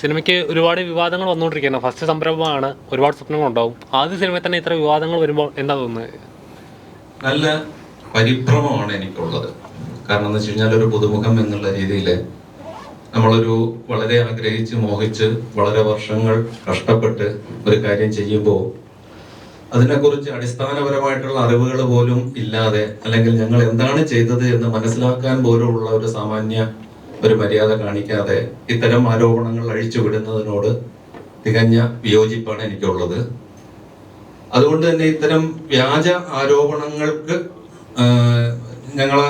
സിനിമയ്ക്ക് ഒരുപാട് വിവാദങ്ങൾ വന്നുകൊണ്ടിരിക്കുകയാണ്. ഫസ്റ്റ് സംരംഭമാണ്. ഒരുപാട് സ്വപ്നങ്ങളുണ്ടാവും. ആദ്യ സിനിമയിൽ തന്നെ ഇത്ര വിവാദങ്ങൾ വരുമ്പോൾ എന്താ തോന്നുന്നത് നല്ല പരിഭ്രമമാണ് എനിക്കുള്ളത്. കാരണം എന്ന് വെച്ച് കഴിഞ്ഞാൽ ഒരു പുതുമുഖം എന്നുള്ള രീതിയിൽ നമ്മളൊരു വളരെ ആഗ്രഹിച്ച് മോഹിച്ച് വളരെ വർഷങ്ങൾ കഷ്ടപ്പെട്ട് ഒരു കാര്യം ചെയ്യുമ്പോൾ അതിനെക്കുറിച്ച് അടിസ്ഥാനപരമായിട്ടുള്ള അറിവുകൾ പോലും ഇല്ലാതെ അല്ലെങ്കിൽ ഞങ്ങൾ എന്താണ് ചെയ്തത് എന്ന് മനസ്സിലാക്കാൻ ഉള്ള ഒരു സാമാന്യ ഒരു മര്യാദ കാണിക്കാതെ ഇത്തരം ആരോപണങ്ങൾ അഴിച്ചുവിടുന്നതിനോട് തികഞ്ഞ വിയോജിപ്പാണ് എനിക്കുള്ളത്. അതുകൊണ്ട് തന്നെ ഇത്തരം വ്യാജ ആരോപണങ്ങൾക്ക് ഞങ്ങളെ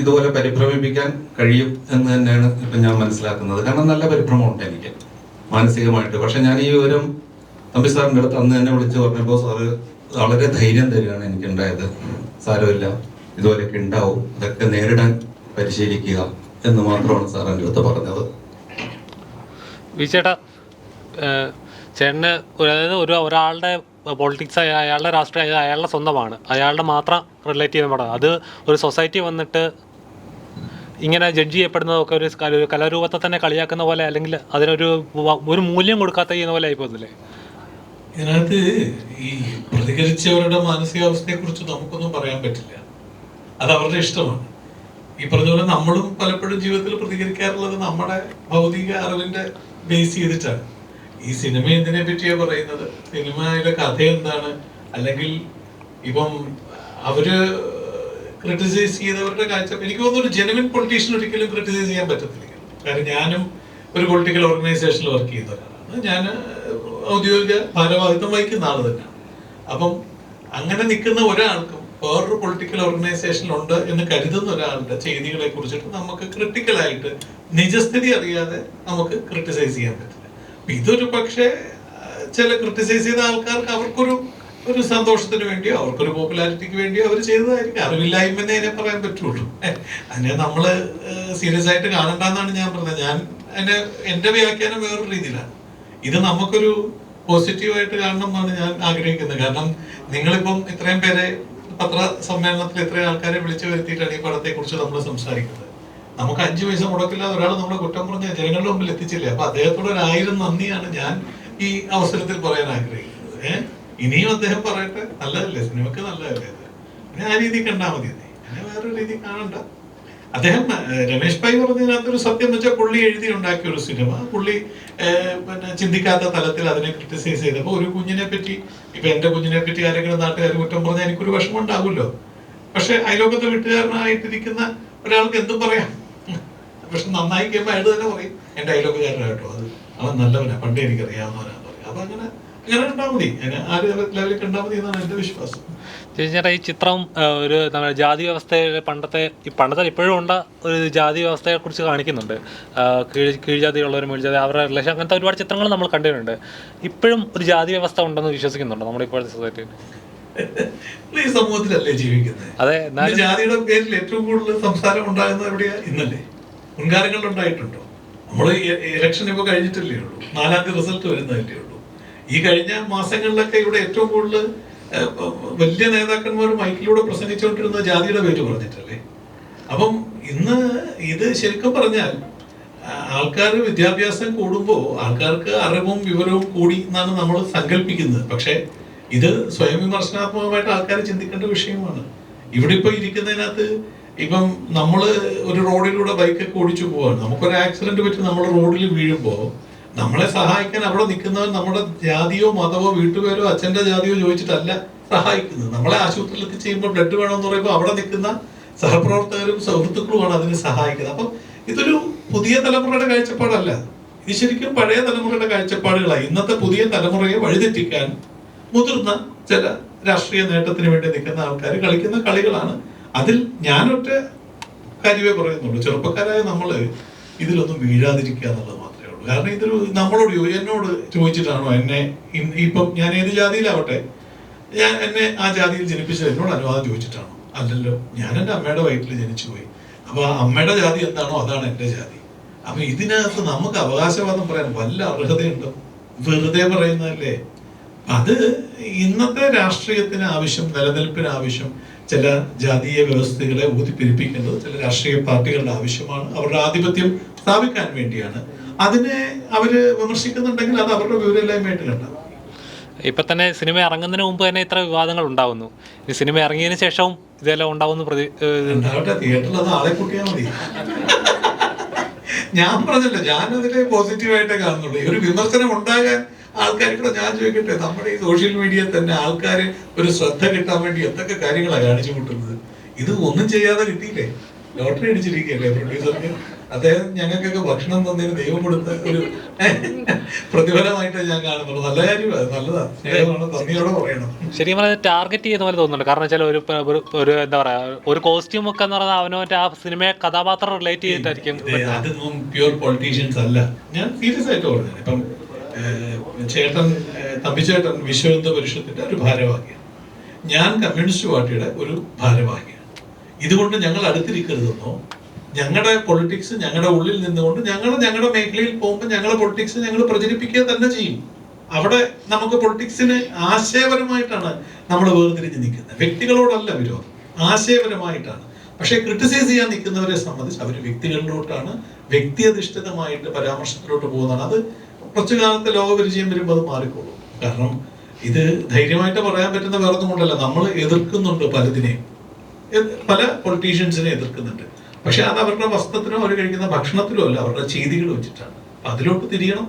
ഇതുപോലെ പരിഭ്രമിപ്പിക്കാൻ കഴിയും എന്ന് തന്നെയാണ് ഇപ്പം ഞാൻ മനസ്സിലാക്കുന്നത്. കാരണം നല്ല പരിഭ്രമമുണ്ട് എനിക്ക് മാനസികമായിട്ട്. പക്ഷെ ഞാൻ ഈ വിവരം തമ്പി സാറിന്റെ അടുത്ത് അന്ന് തന്നെ വിളിച്ച് പറഞ്ഞപ്പോൾ സാറ് വളരെ ധൈര്യം തരികയാണ് എനിക്കുണ്ടായത്. സാരമില്ല ഇതുപോലെയൊക്കെ ഉണ്ടാവും. അതൊക്കെ നേരിടാൻ പരിശീലിക്കുക. എന്ന് മാത്രമാണ് സാർ എന്റെ അടുത്ത് പറഞ്ഞത്. വിചേട്ടാ ചേട്ടന് ഒരു- അതായത് ഒരു ഒരാളുടെ പൊളിറ്റിക്സ് ആയ അയാളുടെ രാഷ്ട്രീയം അയാളുടെ സ്വന്തമാണ്. അയാളുടെ മാത്രം റിലേറ്റ് ചെയ്യുന്ന പടം. അത് ഒരു സൊസൈറ്റി വന്നിട്ട് ഇങ്ങനെ ജഡ്ജ് ചെയ്യപ്പെടുന്നതൊക്കെ ഒരു ഒരു കലാരൂപത്തെ തന്നെ കളിയാക്കുന്ന പോലെ അല്ലെങ്കിൽ അതിനൊരു ഒരു മൂല്യം കൊടുക്കാത്ത ചെയ്യുന്ന പോലെ ആയിപ്പോന്നില്ലേ ഇതിനകത്ത് ഈ പ്രതികരിച്ചവരുടെ മാനസികാവസ്ഥയെ കുറിച്ച് നമുക്കൊന്നും പറയാൻ പറ്റില്ല. അത് അവരുടെ ഇഷ്ടമാണ്. ഈ പറഞ്ഞ പോലെ നമ്മളും പലപ്പോഴും ജീവിതത്തിൽ പ്രതികരിക്കാറുള്ളത് നമ്മുടെ ഭൗതിക അറിവിന്റെ ബേസ് ചെയ്തിട്ടാണ്. ഈ സിനിമ എന്തിനെ പറ്റിയാ പറയുന്നത്? സിനിമയിലെ കഥ എന്താണ്? അല്ലെങ്കിൽ ഇപ്പം അവർ ക്രിട്ടിസൈസ് ചെയ്തവരുടെ കാഴ്ച. എനിക്ക് തോന്നുന്നു ജെനുവിൻ പൊളിറ്റീഷ്യൻ ഒരിക്കലും ക്രിട്ടിസൈസ് ചെയ്യാൻ പറ്റത്തില്ല. കാരണം ഞാനും ഒരു പൊളിറ്റിക്കൽ ഓർഗനൈസേഷനിൽ വർക്ക് ചെയ്യുന്ന ഒരാളാണ്. ഞാൻ ഔദ്യോഗിക ഭാരവാഹിത്വം വഹിക്കുന്ന ആൾ തന്നെയാണ്. അപ്പം അങ്ങനെ നിൽക്കുന്ന ഒരാൾക്കും വേറൊരു പൊളിറ്റിക്കൽ ഓർഗനൈസേഷനിലുണ്ട് എന്ന് കരുതുന്ന ഒരാളുടെ ചെയ്തികളെ കുറിച്ചിട്ട് നമുക്ക് ക്രിട്ടിക്കലായിട്ട് നിജസ്ഥിതി അറിയാതെ നമുക്ക് ക്രിട്ടിസൈസ് ചെയ്യാൻ പറ്റില്ല. ഇതൊരു പക്ഷേ ചില ക്രിട്ടിസൈസ് ചെയ്ത ആൾക്കാർക്ക് അവർക്കൊരു ഒരു സന്തോഷത്തിന് വേണ്ടിയോ അവർക്കൊരു പോപ്പുലാരിറ്റിക്ക് വേണ്ടിയോ അവർ ചെയ്തതായിരിക്കും. അറിവില്ലായ്മ എന്നേ അതിനെ പറയാൻ പറ്റുള്ളൂ. അതിനെ നമ്മൾ സീരിയസ് ആയിട്ട് കാണണ്ടെന്നാണ് ഞാൻ പറഞ്ഞത്. ഞാൻ എന്നെ എന്റെ വ്യാഖ്യാനം വേറൊരു രീതിയിലാണ്. ഇത് നമുക്കൊരു പോസിറ്റീവായിട്ട് കാണണം എന്നാണ് ഞാൻ ആഗ്രഹിക്കുന്നത്. കാരണം നിങ്ങളിപ്പം ഇത്രയും പേരെ പത്ര സമ്മേളനത്തിൽ ഇത്രയും ആൾക്കാരെ വിളിച്ചു വരുത്തിയിട്ടാണ് ഈ പടത്തെ കുറിച്ച് നമ്മൾ സംസാരിക്കുന്നത്. നമുക്ക് അഞ്ചു പൈസ മുടക്കില്ലാതെ ഒരാൾ നമ്മുടെ കുറ്റം പറഞ്ഞ ജനങ്ങളുടെ മുമ്പിൽ എത്തിച്ചില്ലേ? അപ്പൊ അദ്ദേഹത്തോട് ഒരു ആയിരം നന്ദിയാണ് ഞാൻ ഈ അവസരത്തിൽ പറയാൻ ആഗ്രഹിക്കുന്നത്. ഏഹ് ഇനിയും അദ്ദേഹം പറയട്ടെ. നല്ലതല്ലേ? സിനിമക്ക് നല്ലതല്ലേ പിന്നെ ആ രീതി കണ്ടാൽ മതി അങ്ങനെ വേറൊരു രീതി കാണണ്ട. അദ്ദേഹം രമേശ് ഭായി പറഞ്ഞതിനകത്ത് ഒരു സത്യം വെച്ചാൽ പുള്ളി എഴുതി ഉണ്ടാക്കിയ ഒരു സിനിമ. പുള്ളി പിന്നെ ചിന്തിക്കാത്ത തലത്തിൽ അതിനെ ക്രിട്ടിസൈസ് ചെയ്തപ്പോൾ ഒരു കുഞ്ഞിനെ പറ്റി ഇപ്പൊ എന്റെ കുഞ്ഞിനെ പറ്റി ആരെങ്കിലും നാട്ടുകാർ കുറ്റം പറഞ്ഞാൽ എനിക്കൊരു വിഷമം ഉണ്ടാവുമല്ലോ പക്ഷെ അയലോകത്തെ വീട്ടുകാരനായിട്ടിരിക്കുന്ന ഒരാൾക്ക് എന്തും പറയാം. പക്ഷെ നന്നായി കഴിയുമ്പോൾ അയാൾ തന്നെ പറയും എന്റെ അയലോകക്കാരനായിട്ടോ അത് അവൻ നല്ലവനാ പണ്ടേ എനിക്ക് അറിയാവുന്നവനാന്ന് പറയും. അപ്പൊ അങ്ങനെ ചേട്ടാ ഈ ചിത്രം ഒരു നമ്മുടെ ജാതി വ്യവസ്ഥയിലെ പണ്ടത്തെ ഈ പണ്ടത്തെ ഇപ്പോഴും ഉണ്ട ഒരു ജാതി വ്യവസ്ഥയെ കുറിച്ച് കാണിക്കുന്നുണ്ട്. കീഴ്ജാതി കീഴ് കീഴ്ജാതിയുള്ളവരും മേൽജാതി അവരുടെ റിലേഷൻ അങ്ങനത്തെ ഒരുപാട് ചിത്രങ്ങൾ നമ്മൾ കണ്ടിട്ടുണ്ട്. ഇപ്പോഴും ഒരു ജാതി വ്യവസ്ഥ ഉണ്ടെന്ന് വിശ്വസിക്കുന്നുണ്ട് നമ്മുടെ ഇപ്പോഴത്തെ സൊസൈറ്റിയിൽ ഈ സമൂഹത്തിലല്ലേ ജീവിക്കുന്നത്? അതെ ജാതിയുടെ പേരിൽ ഏറ്റവും കൂടുതൽ സംസാരം ഉണ്ടാകുന്നത് എവിടെയാ? ഇന്നല്ലേ. മുൻകാലങ്ങളിൽ ഉണ്ടായിട്ടുണ്ടോ? നമ്മൾ ഇലക്ഷൻ ഇപ്പൊ കഴിഞ്ഞിട്ടല്ലേ ഉള്ളൂ. നാലാം തീയതി റിസൾട്ട് വരുന്നതല്ലേ ഉള്ളൂ. ഈ കഴിഞ്ഞ മാസങ്ങളിലൊക്കെ ഇവിടെ ഏറ്റവും കൂടുതൽ വലിയ നേതാക്കന്മാർ മൈക്കിലൂടെ പ്രസംഗിച്ചുകൊണ്ടിരുന്ന ജാതിയുടെ പേര് പറഞ്ഞിട്ടല്ലേ? അപ്പം ഇന്ന് ഇത് ശരിക്കും പറഞ്ഞാൽ ആൾക്കാർ വിദ്യാഭ്യാസം കൂടുമ്പോൾ ആൾക്കാർക്ക് അറിവും വിവരവും കൂടി എന്നാണ് നമ്മൾ സങ്കല്പിക്കുന്നത്. പക്ഷേ ഇത് സ്വയം വിമർശനാത്മകമായിട്ട് ആൾക്കാർ ചിന്തിക്കേണ്ട വിഷയമാണ്. ഇവിടെ ഇപ്പൊ ഇരിക്കുന്നതിനകത്ത് ഇപ്പം നമ്മൾ ഒരു റോഡിലൂടെ ബൈക്കൊക്കെ ഓടിച്ചു പോവാണ്. നമുക്കൊരു ആക്സിഡന്റ് പറ്റി നമ്മൾ റോഡിൽ വീഴുമ്പോൾ നമ്മളെ സഹായിക്കാൻ അവിടെ നിൽക്കുന്നവൻ നമ്മുടെ ജാതിയോ മതമോ വീട്ടുപേരോ അച്ഛന്റെ ജാതിയോ ചോദിച്ചിട്ടല്ല സഹായിക്കുന്നത്. നമ്മളെ ആശുപത്രിയിൽ എത്തിച്ചെയ്യുമ്പോൾ ബ്ലഡ് വേണമെന്ന് പറയുമ്പോൾ അവിടെ നിൽക്കുന്ന സഹപ്രവർത്തകരും സുഹൃത്തുക്കളുമാണ് അതിന് സഹായിക്കുന്നത്. അപ്പം ഇതൊരു പുതിയ തലമുറയുടെ കാഴ്ചപ്പാടല്ല. ഇത് ശരിക്കും പഴയ തലമുറയുടെ കാഴ്ചപ്പാടുകളാണ് ഇന്നത്തെ പുതിയ തലമുറയെ വഴിതെറ്റിക്കാൻ മുതിർന്ന ചില രാഷ്ട്രീയ നേട്ടത്തിന് വേണ്ടി നിൽക്കുന്ന ആൾക്കാർ കളിക്കുന്ന കളികളാണ്. അതിൽ ഞാനൊറ്റ കാര്യമേ പറയുന്നുള്ളൂ. ചെറുപ്പക്കാരായ നമ്മൾ ഇതിലൊന്നും വീഴാതിരിക്കുക എന്നുള്ളത് കാരണം ഇതൊരു നമ്മളോട് എന്നോട് ചോദിച്ചിട്ടാണോ എന്നെ ഇപ്പം ഞാൻ ഏത് ജാതിയിലാവട്ടെ ഞാൻ എന്നെ ആ ജാതിയിൽ ജനിപ്പിച്ചത് എന്നോട് അനുവാദം ചോദിച്ചിട്ടാണോ? അല്ലല്ലോ ഞാൻ എന്റെ അമ്മയുടെ വയറ്റിൽ ജനിച്ചു പോയി. അപ്പൊ ആ അമ്മയുടെ ജാതി എന്താണോ അതാണ് എന്റെ ജാതി. അപ്പൊ ഇതിനകത്ത് നമുക്ക് അവകാശവാദം പറയാൻ വല്ല അർഹതയുണ്ടോ? വെറുതെ പറയുന്നതല്ലേ? അത് ഇന്നത്തെ രാഷ്ട്രീയത്തിന് ആവശ്യം നിലനിൽപ്പിന് ആവശ്യം ചില ജാതീയ വ്യവസ്ഥകളെ ഊതിപ്പിരിപ്പിക്കുന്നത് ചില രാഷ്ട്രീയ പാർട്ടികളുടെ ആവശ്യമാണ്. അവരുടെ ആധിപത്യം സ്ഥാപിക്കാൻ വേണ്ടിയാണ് അതിനെ അവർ വിമർശിക്കുന്നുണ്ടെങ്കിൽ അത് അവരുടെ വിവരമില്ലായ്മയായിട്ട് കണ്ടാൽ ഇപ്പൊ തന്നെ സിനിമ ഇറങ്ങുന്നതിന് മുമ്പ് തന്നെ ഇത്ര വിവാദങ്ങൾ ഉണ്ടാവുന്നു. സിനിമ ഇറങ്ങിയതിനു ശേഷവും ഇതെല്ലാം പ്രതി ഉണ്ടാവട്ടെ തിയേറ്ററിൽ അത് ആളെ കൂട്ടിയാൽ മതി. ഞാൻ പറഞ്ഞല്ലോ ഞാനതിനെ പോസിറ്റീവായിട്ടേ കാണുന്നുള്ളൂ. ഒരു വിമർശനം ഉണ്ടാകാൻ ആൾക്കാർക്കൂടെ ഞാൻ ചോദിക്കട്ടെ നമ്മുടെ ഈ സോഷ്യൽ മീഡിയയിൽ തന്നെ ആൾക്കാർ ഒരു ശ്രദ്ധ കിട്ടാൻ വേണ്ടി എന്തൊക്കെ കാര്യങ്ങളാണ് കാണിച്ചു കൂട്ടുന്നത്? ഇത് ഒന്നും ചെയ്യാതെ കിട്ടിയില്ലേ? ലോട്ടറി അടിച്ചിരിക്കുകയല്ലേ പ്രൊഡ്യൂസർക്ക് അദ്ദേഹം ഞങ്ങൾക്കൊക്കെ ഭക്ഷണം തന്നതിന് ദൈവം കൊടുത്ത ഒരു പ്രതിഫലമായിട്ട് ഞാൻ കാണുന്നുള്ളൂ. നല്ല കാര്യമാണ് നല്ലതാണ് നല്ലതാ. സ്നേഹമാണ്. നന്ദിയോടെ പറയണം. ശരിക്കും പറഞ്ഞാൽ ടാർഗറ്റ് ചെയ്യുന്ന പോലെ തോന്നുന്നുണ്ട്. കാരണം വെച്ചാൽ ഒരു ഒരു എന്താ പറയാ ഒരു കോസ്റ്റ്യൂം ഒക്കെ എന്ന് പറഞ്ഞാൽ അവനവന്റെ ആ സിനിമയെ കഥാപാത്രം റിലേറ്റ് ചെയ്തിട്ടായിരിക്കും അതൊന്നും പ്യുവർ പൊളിറ്റീഷ്യൻസ് അല്ല. ഞാൻ സീരിയസ് ആയിട്ട് പറഞ്ഞു ഇപ്പം ചേട്ടൻ തമ്പി തമ്പിച്ചേട്ടൻ വിശ്വഹിന്ദു പരിഷത്തിന്റെ ഒരു ഭാരവാഹിയാണ്. ഞാൻ കമ്മ്യൂണിസ്റ്റ് പാർട്ടിയുടെ ഒരു ഭാരവാഹിയാണ്. ഇതുകൊണ്ട് ഞങ്ങൾ അടുത്തിരിക്കരുതെന്നോ ഞങ്ങളുടെ പൊളിറ്റിക്സ് ഞങ്ങളുടെ ഉള്ളിൽ നിന്നുകൊണ്ട് ഞങ്ങൾ ഞങ്ങളുടെ മേഖലയിൽ പോകുമ്പോൾ ഞങ്ങളുടെ പൊളിറ്റിക്സ് ഞങ്ങൾ പ്രചരിപ്പിക്കുക തന്നെ ചെയ്യും. അവിടെ നമുക്ക് പൊളിറ്റിക്സിന് ആശയപരമായിട്ടാണ് നമ്മൾ വേർതിരിഞ്ഞ് നിൽക്കുന്നത്. വ്യക്തികളോടല്ല വിരോധം. ആശയപരമായിട്ടാണ്. പക്ഷേ ക്രിട്ടിസൈസ് ചെയ്യാൻ നിൽക്കുന്നവരെ സംബന്ധിച്ച് അവർ വ്യക്തികളിലോട്ടാണ് വ്യക്തിയധിഷ്ഠിതമായിട്ട് പരാമർശത്തിലോട്ട് പോകുന്നതാണ്. അത് കുറച്ചു കാലത്തെ ലോകപരിചയം വരുമ്പോൾ അത് മാറിക്കോളും. കാരണം ഇത് ധൈര്യമായിട്ട് പറയാൻ പറ്റുന്ന വേറൊന്നും കൊണ്ടല്ല. നമ്മൾ എതിർക്കുന്നുണ്ട് പലതിനെയും. പല പൊളിറ്റീഷ്യൻസിനെ എതിർക്കുന്നുണ്ട്. പക്ഷെ അത് അവരുടെ വസ്ത്രത്തിനോ അവർ കഴിക്കുന്ന ഭക്ഷണത്തിലോ അല്ല അവരുടെ ചെയ്തികൾ വെച്ചിട്ടാണ്. അതിലോട്ട് തിരിയണം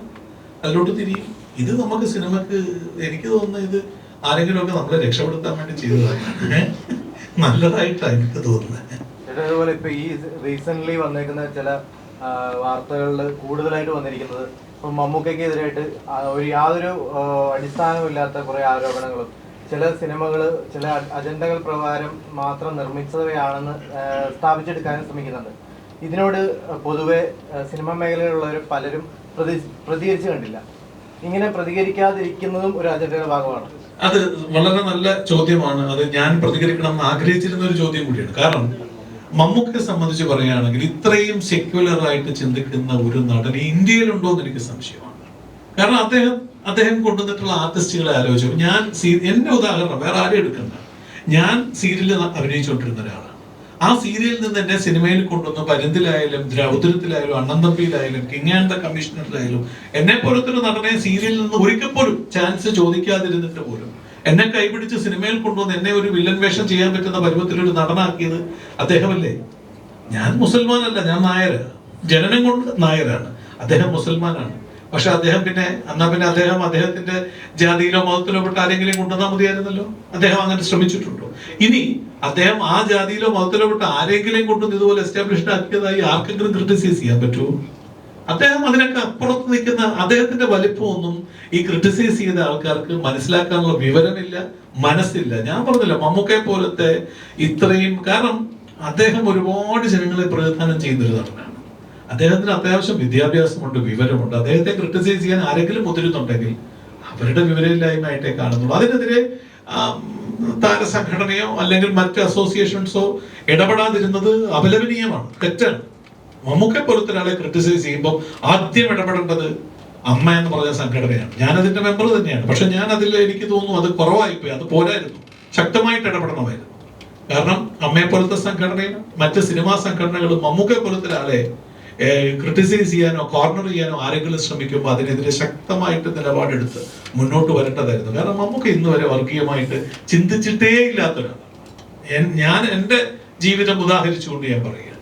അതിലോട്ട് തിരിയും. ഇത് നമുക്ക് സിനിമക്ക് എനിക്ക് തോന്നുന്നത് ഇത് ആരെങ്കിലുമൊക്കെ നമ്മളെ രക്ഷപ്പെടുത്താൻ വേണ്ടി ചെയ്തതാണ്. നല്ലതായിട്ടാണ് എനിക്ക് തോന്നുന്നത്. അതുപോലെ ഇപ്പൊ ഈ റീസെന്റ് വന്നേക്കുന്ന ചില വാർത്തകളിൽ കൂടുതലായിട്ട് വന്നിരിക്കുന്നത് ഇപ്പൊ മമ്മൂക്കയ്ക്കെതിരായിട്ട് ഒരു യാതൊരു അടിസ്ഥാനമില്ലാത്ത കുറെ ആരോപണങ്ങളും ചില സിനിമകൾ ചില അജണ്ടകൾ പ്രകാരം മാത്രം നിർമ്മിച്ചവയാണെന്ന് സ്ഥാപിച്ചെടുക്കാൻ ശ്രമിക്കുന്നുണ്ട്. ഇതിനോട് പൊതുവെ സിനിമ മേഖലയിലുള്ളവർ പലരും പ്രതി പ്രതികരിച്ചു കണ്ടില്ല. ഇങ്ങനെ പ്രതികരിക്കാതിരിക്കുന്നതും ഒരു അജണ്ടയുടെ ഭാഗമാണ്. അത് വളരെ നല്ല ചോദ്യമാണ്. അത് ഞാൻ പ്രതികരിക്കണം എന്ന് ആഗ്രഹിച്ചിരുന്ന ഒരു ചോദ്യം കൂടിയാണ്. കാരണം മമ്മൂക്കയെ സംബന്ധിച്ച് പറയുകയാണെങ്കിൽ ഇത്രയും സെക്യുലർ ആയിട്ട് ചിന്തിക്കുന്ന ഒരു നടൻ ഇന്ത്യയിലുണ്ടോ എന്ന് എനിക്ക് സംശയമാണ്. കാരണം അദ്ദേഹം അദ്ദേഹം കൊണ്ടുവന്നിട്ടുള്ള ആർട്ടിസ്റ്റുകളെ ആലോചിച്ചു ഞാൻ സീ- എന്റെ ഉദാഹരണം വേറെ ആരും എടുക്കണ്ട. ഞാൻ സീരിയലിൽ അഭിനയിച്ചുകൊണ്ടിരുന്ന ഒരാളാണ്. ആ സീരിയലിൽ നിന്ന് എന്നെ സിനിമയിൽ കൊണ്ടുവന്ന പരുന്തിലായാലും ദ്രൗദരത്തിലായാലും അണ്ണന്തമ്പിയിലായാലും കിങ് ആൻഡ് ദ കമ്മീഷണറിലായാലും എന്നെ പോലത്തൊരു നടനെ സീരിയലിൽ നിന്ന് ഒരിക്കൽ പോലും ചാൻസ് ചോദിക്കാതിരുന്നിട്ട് പോലും എന്നെ കൈപിടിച്ച് സിനിമയിൽ കൊണ്ടുവന്ന് എന്നെ ഒരു വില്ലൻ വേഷം ചെയ്യാൻ പറ്റുന്ന പരുവത്തിൽ ഒരു നടനാക്കിയത് അദ്ദേഹമല്ലേ? ഞാൻ മുസൽമാനല്ല ഞാൻ നായരാണ് ജനനം കൊണ്ട് നായരാണ്. അദ്ദേഹം മുസൽമാനാണ്. പക്ഷെ അദ്ദേഹം പിന്നെ എന്നാ പിന്നെ അദ്ദേഹം അദ്ദേഹത്തിന്റെ ജാതിയിലോ മതത്തിലോ പെട്ട ആരെങ്കിലും കൊണ്ടുവന്നാൽ മതിയായിരുന്നല്ലോ? അദ്ദേഹം അങ്ങനെ ശ്രമിച്ചിട്ടുണ്ടോ? ഇനി അദ്ദേഹം ആ ജാതിയിലോ മതത്തിലോ പെട്ട ആരെങ്കിലും കൊണ്ടുവന്ന് ഇതുപോലെ എസ്റ്റാബ്ലിഷ്ഡ് ആക്കിയതായി ആർക്കെങ്കിലും ക്രിട്ടിസൈസ് ചെയ്യാൻ പറ്റുമോ? അദ്ദേഹം അതിനൊക്കെ അപ്പുറത്ത് നിൽക്കുന്ന അദ്ദേഹത്തിന്റെ വലിപ്പമൊന്നും ഈ ക്രിട്ടിസൈസ് ചെയ്ത ആൾക്കാർക്ക് മനസ്സിലാക്കാനുള്ള വിവരമില്ല മനസ്സില്ല. ഞാൻ പറഞ്ഞില്ല മമ്മൂക്കെ പോലത്തെ ഇത്രയും കാരണം അദ്ദേഹം ഒരുപാട് ജനങ്ങളെ പ്രതിനിധാനം ചെയ്യുന്നൊരു നടനാണ്. അദ്ദേഹത്തിന് അത്യാവശ്യം വിദ്യാഭ്യാസമുണ്ട് വിവരമുണ്ട്. അദ്ദേഹത്തെ ക്രിട്ടിസൈസ് ചെയ്യാൻ ആരെങ്കിലും മുതിരുന്നുണ്ടെങ്കിൽ അവരുടെ വിവരമില്ലായ്മയായിട്ടേ കാണുന്നുള്ളൂ. അതിനെതിരെ താര താരസംഘടനയോ അല്ലെങ്കിൽ മറ്റ് അസോസിയേഷൻസോ ഇടപെടാതിരുന്നത് അപലപനീയമാണ്. തെറ്റാണ്. മമ്മൂക്കെ പോലത്തെ ഒരാളെ ക്രിട്ടിസൈസ് ചെയ്യുമ്പോൾ ആദ്യം ഇടപെടേണ്ടത് അമ്മ എന്ന് പറഞ്ഞ സംഘടനയാണ്. ഞാൻ അതിന്റെ മെമ്പർ തന്നെയാണ്. പക്ഷെ ഞാൻ അതിൽ എനിക്ക് തോന്നുന്നു അത് കുറവായിപ്പോയി. അത് പോരായിരുന്നു. ശക്തമായിട്ട് ഇടപെടണമായിരുന്നു. കാരണം അമ്മയെ പോലത്തെ സംഘടനയും മറ്റ് സിനിമാ സംഘടനകളും മമ്മൂക്കെ പോലത്തെ ഒരാളെ ക്രിട്ടിസൈസ് ചെയ്യാനോ കോർണർ ചെയ്യാനോ ആരെങ്കിലും ശ്രമിക്കുമ്പോൾ അതിനെതിരെ ശക്തമായിട്ട് നിലപാടെടുത്ത് മുന്നോട്ട് വരേണ്ടതായിരുന്നു. കാരണം നമുക്ക് ഇന്ന് വരെ വർഗീയമായിട്ട് ചിന്തിച്ചിട്ടേ ഇല്ലാത്തൊരാളാണ്. ഞാൻ എന്റെ ജീവിതം ഉദാഹരിച്ചുകൊണ്ട് ഞാൻ പറയുകയാണ്.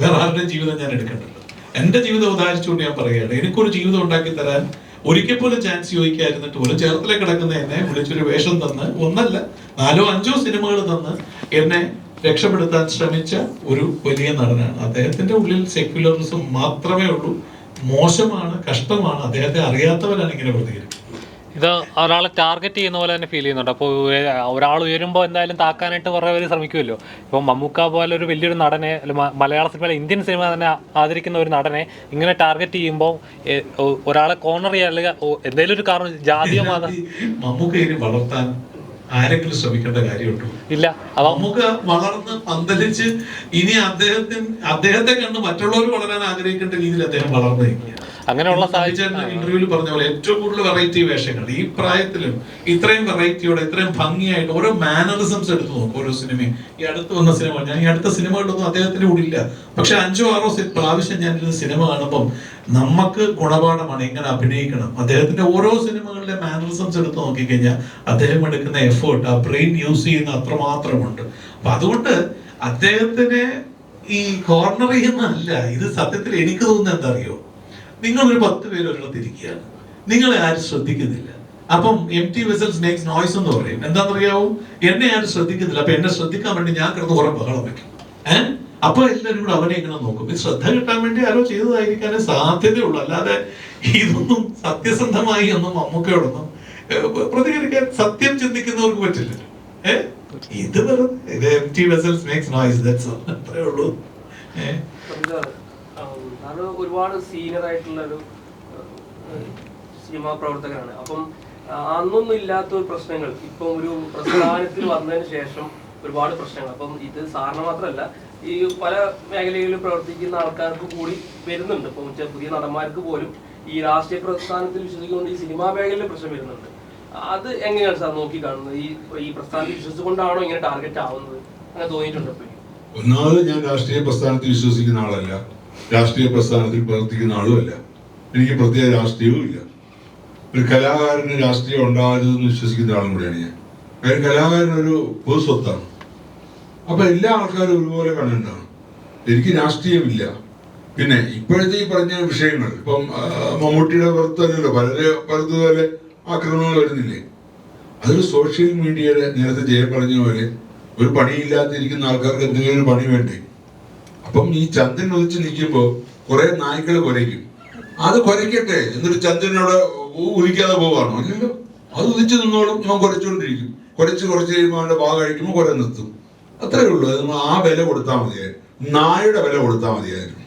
വേറെ ആരുടെ ജീവിതം ഞാൻ എടുക്കണ്ടല്ലോ എന്റെ ജീവിതം ഉദാഹരിച്ചുകൊണ്ട് ഞാൻ പറയുകയാണ്. എനിക്കൊരു ജീവിതം ഉണ്ടാക്കി തരാൻ ഒരിക്കൽ പോലും ചാൻസ് ചോദിക്കാതിരുന്നിട്ട് പോലും ചേർത്തല കിടക്കുന്ന എന്നെ വിളിച്ചൊരു വേഷം തന്ന് ഒന്നല്ല നാലോ അഞ്ചോ സിനിമകൾ തന്ന് എന്നെ രക്ഷപ്പെടുത്താൻ ശ്രമിച്ച ഒരു വലിയ നടനാണ്. അദ്ദേഹത്തിന്റെ ഉള്ളിൽ സെക്യുലറിസം മാത്രമേ ഉള്ളൂ. മോശമാണ് കഷ്ടമാണ്. അദ്ദേഹത്തെ അറിയാത്തവരാണ് ഇങ്ങനെ പ്രതികരിക്കുന്നത്. ഇത് ഒരാളെ ടാർഗറ്റ് ചെയ്യുന്ന പോലെ തന്നെ ഫീൽ ചെയ്യുന്നുണ്ട്. അപ്പോൾ ഒരാൾ ഉയരുമ്പോൾ എന്തായാലും താക്കാനായിട്ട് കുറേ പേര് ശ്രമിക്കുമല്ലോ. ഇപ്പോൾ മമ്മൂക്ക പോലെ ഒരു വലിയൊരു നടനെ മലയാള സിനിമയിലെ ഇന്ത്യൻ സിനിമ തന്നെ ആദരിക്കുന്ന ഒരു നടനെ ഇങ്ങനെ ടാർഗറ്റ് ചെയ്യുമ്പോൾ ഒരാളെ കോർണർ ചെയ്യാൻ അല്ലെങ്കിൽ എന്തെങ്കിലും ഒരു കാരണം ജാതിയോ മത മമ്മൂക്കയെ വളർത്താൻ ആരെങ്കിലും ശ്രമിക്കേണ്ട കാര്യമുണ്ടോ? ഇല്ല. നമുക്ക് വളർന്ന് പന്തലിച്ച് ഇനി അദ്ദേഹത്തിന് അദ്ദേഹത്തെ കണ്ട് മറ്റുള്ളവർ വളരാൻ ആഗ്രഹിക്കേണ്ട രീതിയിൽ അദ്ദേഹം വളർന്നു അങ്ങനെയുള്ള ഇന്റർവ്യൂവിൽ പറഞ്ഞ പോലെ ഏറ്റവും കൂടുതൽ വെറൈറ്റി വേഷങ്ങൾ. ഈ പ്രായത്തിലും ഇത്രയും വെറൈറ്റിയോടെ ഇത്രയും ഭംഗിയായിട്ട് ഓരോ മാനറിസംസ് എടുത്തു നോക്കും ഓരോ സിനിമയും ഈ അടുത്ത് വന്ന സിനിമ ഞാൻ ഈ അടുത്ത സിനിമ കണ്ടൊന്നും അദ്ദേഹത്തിന്റെ കൂടെ ഇല്ല. പക്ഷെ അഞ്ചോ ആറോ പ്രാവശ്യം ഞാൻ ഇരുന്ന് സിനിമ കാണുമ്പം നമുക്ക് ഗുണപാഠമാണ് എങ്ങനെ അഭിനയിക്കണം. അദ്ദേഹത്തിന്റെ ഓരോ സിനിമകളിലെ മാനറിസംസ് എടുത്ത് നോക്കിക്കഴിഞ്ഞാൽ അദ്ദേഹം എടുക്കുന്ന എഫേർട്ട് ആ ബ്രെയിൻ യൂസ് ചെയ്യുന്ന അത്രമാത്രമുണ്ട് അപ്പൊ അതുകൊണ്ട് അദ്ദേഹത്തിനെ ഈ കോർണർ ചെയ്യുന്നതല്ല. ഇത് സത്യത്തിൽ എനിക്ക് തോന്നുന്നത് എന്താ അറിയോ? നിങ്ങൾ ഒരു പത്ത് പേര് ഒരിടത്തിരിക്കുകയാണ് നിങ്ങളെ ആരും ശ്രദ്ധിക്കുന്നില്ല. അപ്പം M T vessels makes noise എന്ന് പറയും. എന്താണെന്നറിയാവോ? എന്നെ ആരും ശ്രദ്ധിക്കുന്നില്ല. അപ്പൊ എന്നെ ശ്രദ്ധിക്കാൻ വേണ്ടി ഞാൻ കിടന്ന് കുറെ ബഹളം വെക്കും. ഏഹ് അപ്പൊ എല്ലാവരും കൂടെ അവനെ ഇങ്ങനെ നോക്കും. ഇത് ശ്രദ്ധ കിട്ടാൻ വേണ്ടി ആരോ ചെയ്തതായിരിക്കാനേ സാധ്യതയുള്ളൂ അല്ലാതെ ഇതൊന്നും സത്യസന്ധമായി ഒന്നും മമ്മൂക്കയോടൊന്നും പ്രതികരിക്കാൻ സത്യം ചിന്തിക്കുന്നവർക്ക് പറ്റില്ല. ഏഹ് ഇത് വെറുതെ ഇത് M T vessels makes noise that's അത്രേ ഉള്ളൂ. ഏഹ് അത് ഒരുപാട് സീനിയർ ആയിട്ടുള്ള ഒരു സിനിമാ പ്രവർത്തകനാണ്. അപ്പം അന്നൊന്നും ഇല്ലാത്ത പ്രശ്നങ്ങൾ. ഇപ്പം ഒരു പ്രസ്ഥാനത്തിൽ വന്നതിന് ശേഷം ഒരുപാട് പ്രശ്നങ്ങൾ. അപ്പം ഇത് സാറിന് മാത്രമല്ല ഈ പല മേഖലകളിൽ പ്രവർത്തിക്കുന്ന ആൾക്കാർക്ക് കൂടി വരുന്നുണ്ട്. ഇപ്പം പുതിയ നടന്മാർക്ക് പോലും ഈ രാഷ്ട്രീയ പ്രസ്ഥാനത്തിൽ വിശ്വസിക്കുന്നുണ്ട് ഈ സിനിമാ മേഖലയിൽ പ്രശ്നം വരുന്നുണ്ട്. അത് എങ്ങനെയാണ് സാർ നോക്കി കാണുന്നത്? ഈ ഈ പ്രസ്ഥാനത്തിൽ വിശ്വസിച്ചുകൊണ്ടാണോ ഇങ്ങനെ ടാർഗറ്റ് ആവുന്നത്? അങ്ങനെ തോന്നിയിട്ടുണ്ട് ഒന്നാമത് ഞാൻ രാഷ്ട്രീയ പ്രസ്ഥാനത്തിൽ വിശ്വസിക്കുന്ന ആളല്ല. രാഷ്ട്രീയ പ്രസ്ഥാനത്തിൽ പ്രവർത്തിക്കുന്ന ആളുമല്ല. എനിക്ക് പ്രത്യേക രാഷ്ട്രീയവും ഇല്ല. ഒരു കലാകാരന് രാഷ്ട്രീയം ഉണ്ടാകരുതെന്ന് വിശ്വസിക്കുന്ന ആളും കൂടിയാണ് ഞാൻ. കാര്യം കലാകാരൻ ഒരു പൊതു സ്വത്താണ്. അപ്പൊ എല്ലാ ആൾക്കാരും ഒരുപോലെ കണ്ടിട്ടാണ് എനിക്ക് രാഷ്ട്രീയമില്ല. പിന്നെ ഇപ്പോഴത്തെ ഈ പറഞ്ഞ വിഷയങ്ങൾ ഇപ്പം മമ്മൂട്ടിയുടെ പുറത്തല്ലല്ലോ പലരെ പലതുപോലെ ആക്രമണങ്ങൾ വരുന്നില്ലേ? അതൊരു സോഷ്യൽ മീഡിയയുടെ നേരത്തെ ജയ പറഞ്ഞ പോലെ ഒരു പണിയില്ലാതിരിക്കുന്ന ആൾക്കാർക്ക് എന്തെങ്കിലും പണി വേണ്ടേ? അപ്പം ഈ ചന്ദ്രൻ ഉദിച്ച് നിൽക്കുമ്പോൾ കുറെ നായ്ക്കൾ കുരയ്ക്കും. അത് കുരയ്ക്കട്ടെ. എന്നിട്ട് ചന്ദ്രനോട് ഉദിക്കാതെ പോവാണോ. അല്ലല്ലോ. അത് ഉദിച്ച് നിന്നോളും. ഞാൻ കുരച്ചുകൊണ്ടിരിക്കും. കുരച്ച് കുറച്ച് കഴിയുമ്പോൾ അവന്റെ ഭാഗം കഴിക്കുമ്പോൾ കുര നിർത്തും. അത്രേ ഉള്ളൂ. നമ്മൾ ആ വില കൊടുത്താൽ മതിയായിരുന്നു. നായുടെ വില കൊടുത്താൽ മതിയായിരുന്നു.